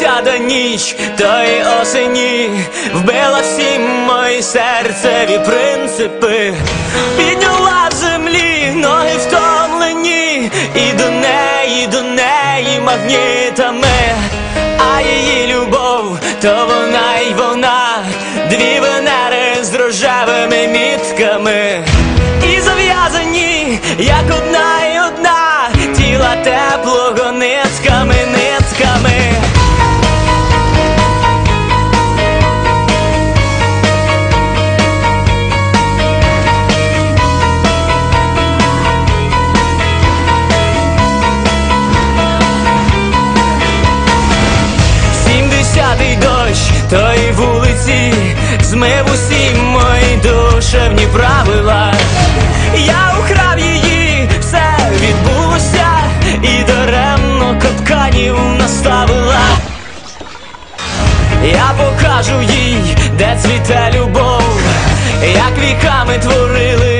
Семидесята ніч тої осені. Вбила всі мої серцеві принципи, підняла з землі ноги втомлені, і до неї, до неї магнітами, а її любов, то вона й вона, дві венери з рожевими мітками, і зав'язані, як одна, тої вулиці змив усі мої душевні правила. Я украв її, все відбулося, і даремно капканів наставила. Я покажу їй, де цвіте любов, як віками творили.